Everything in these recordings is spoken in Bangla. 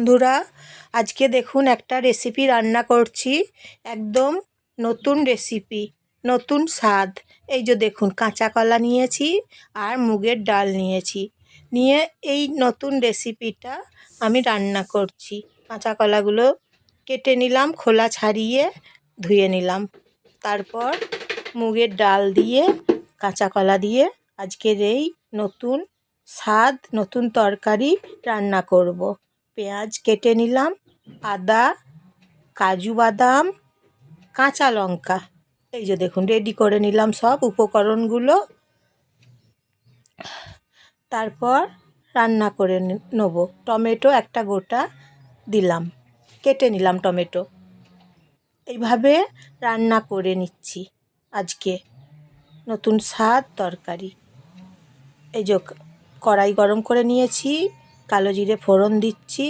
বন্ধুরা, আজকে দেখুন একটা রেসিপি রান্না করছি, একদম নতুন রেসিপি নতুন স্বাদ। এই যে দেখুন, কাঁচা কলা নিয়েছি আর মুগের ডাল নিয়েছি। নিয়ে এই নতুন রেসিপিটা আমি রান্না করছি। কাঁচা কলাগুলো কেটে নিলাম, খোলা ছাড়িয়ে ধুয়ে নিলাম। তারপর মুগের ডাল দিয়ে, কাঁচা কলা দিয়ে আজকের এই নতুন স্বাদ, নতুন তরকারি রান্না করব। পেঁয়াজ কেটে নিলাম, আদা, কাজু বাদাম, কাঁচা লঙ্কা। এই যে দেখুন রেডি করে নিলাম সব উপকরণগুলো। তারপর রান্না করে নেব। টমেটো একটা গোটা দিলাম, কেটে নিলাম টমেটো। এইভাবে রান্না করে নিচ্ছি আজকে। নতুন স্বাদ, তরকারি। এই যে কড়াই গরম করে নিয়েছি। কালো জিরে ফোড়ন দিচ্ছি।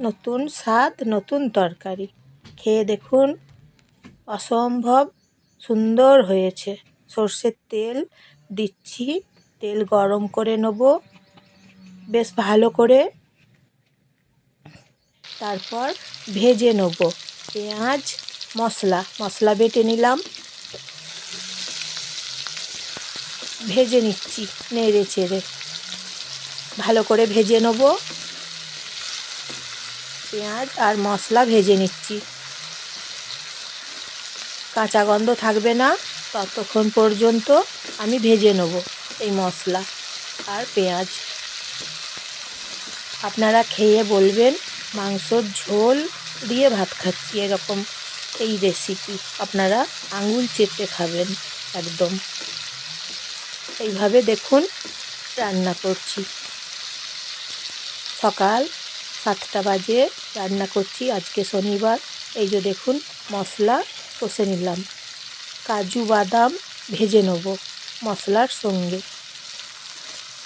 নতুন স্বাদ, নতুন তরকারি। খেয়ে দেখুন, অসম্ভব সুন্দর হয়েছে। সর্ষের তেল দিচ্ছি, তেল গরম করে নেব। বেশ ভালো করে তারপর ভেজে নেব। পেঁয়াজ, মশলা মশলা বেটে নিলাম। ভেজে নিচ্ছি নেড়ে চেড়ে। ভালো করে ভেজে নেব। পেঁয়াজ আর মশলা ভেজে নিচ্ছি। কাঁচা গন্ধ থাকবে না, ততক্ষণ পর্যন্ত আমি ভেজে নেব এই মশলা আর পেঁয়াজ। আপনারা খেয়ে বলবেন, মাংসর ঝোল দিয়ে ভাত খাচ্ছি এরকম এই রেসিপি আপনারা আঙুল চেপে খাবেন একদম। এইভাবে দেখুন, রান্না করছি। সকাল সাতটা বাজে রান্না করছি আজকে শনিবার। এই যে দেখুন, মশলা কষে নিলাম। কাজু বাদাম ভেজে নেব মশলার সঙ্গে।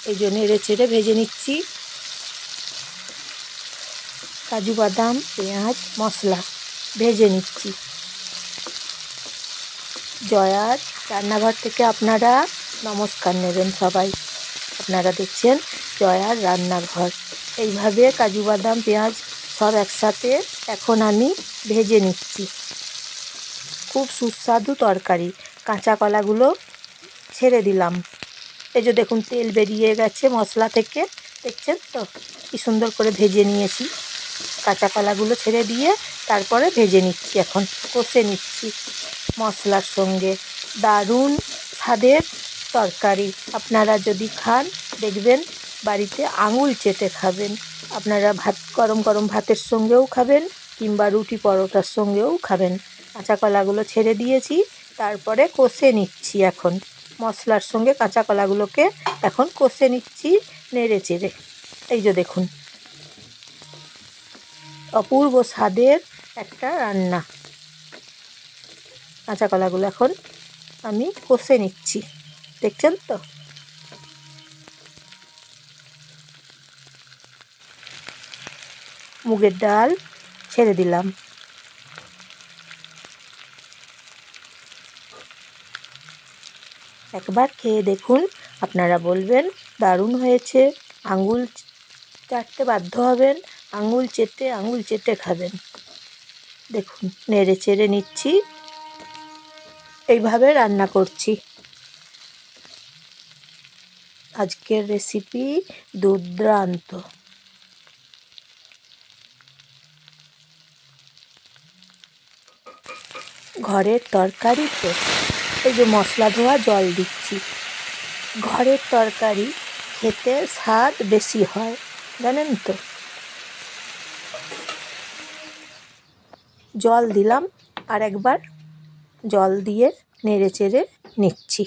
এই জন্য নেড়ে চেড়ে ভেজে নিচ্ছি। কাজু বাদাম, পেঁয়াজ, মশলা ভেজে নিচ্ছি। জয়ার রান্নাঘর থেকে আপনারা নমস্কার নেবেন সবাই। আপনারা দেখছেন জয়ার রান্নাঘর। এইভাবে কাজু, বাদাম, পেঁয়াজ সব একসাথে এখন আমি ভেজে নিচ্ছি। খুব সুস্বাদু তরকারি। কাঁচা কলাগুলো ছেড়ে দিলাম। এই যে দেখুন, তেল বেরিয়ে গেছে মশলা থেকে। দেখছেন তো? কি সুন্দর করে ভেজে নিয়েছি। কাঁচা কলাগুলো ছেড়ে দিয়ে তারপরে ভেজে নিচ্ছি এখন। কষে নিচ্ছি মশলার সঙ্গে। দারুণ স্বাদের তরকারি। আপনারা যদি খান, দেখবেন বাড়িতে আঙুল চেটে খাবেন। আপনারা ভাত, গরম গরম ভাতের সঙ্গেও খাবেন কিংবা রুটি পরোটার সঙ্গেও খাবেন। কাঁচা কলাগুলো ছেড়ে দিয়েছি, তারপরে কষে নিচ্ছি এখন। মশলার সঙ্গে কাঁচা কলাগুলোকে এখন কষে নিচ্ছি নেড়ে চেড়ে। এই যে দেখুন। অপূর্ব স্বাদের একটা রান্না। কাঁচা কলাগুলো এখন আমি কষে নিচ্ছি। দেখছেন তো? মুগের ডাল ছেড়ে দিলাম। একবার খেয়ে দেখুন, আপনারা বলবেন, দারুণ হয়েছে। আঙুল চাটতে বাধ্য হবেন, আঙুল চেটে আঙুল চেটে খাবেন। দেখুন, নেড়ে চেড়ে নিচ্ছি। এইভাবে রান্না করছি। আজকের রেসিপি দুর্দান্ত। ঘরের তরকারি তো এই যে মশলা ধোয়া জল দিচ্ছি। ঘরের তরকারি খেতে স্বাদ বেশি হয়, জানেন তো? জল দিলাম আর একবার জল দিয়ে নেড়ে চেড়ে নিচ্ছি।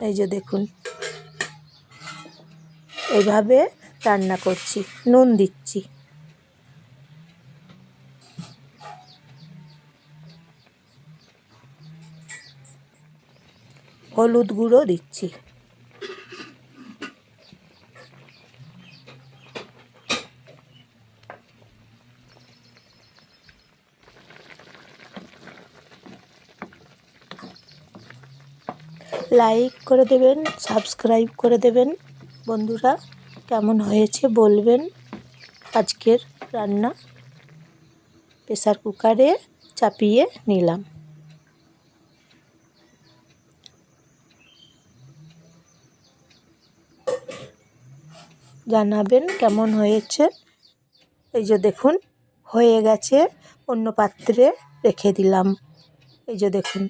এই যে দেখুন এইভাবে রান্না করছি, নুন দিচ্ছি। হলুদ গুঁড়ো দিচ্ছি। লাইক করে দেবেন সাবস্ক্রাইব করে দেবেন। বন্ধুরা, কেমন হয়েছে বলবেন। আজকের রান্না প্রেসার কুকারে চাপিয়ে নিলাম। জানাবেন কেমন হয়েছে। এই যে দেখুন, হয়ে গেছে, অন্য পাত্রে রেখে দিলাম। এই যে দেখুন,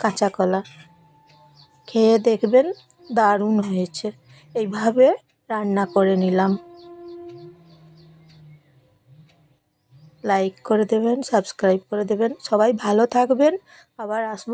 কাঁচা কলা। খেয়ে দেখবেন দারুণ হয়েছে। এইভাবে রান্না করে নিলাম। লাইক করে দেবেন, সাবস্ক্রাইব করে দেবেন। সবাই ভালো থাকবেন। আবার আসব।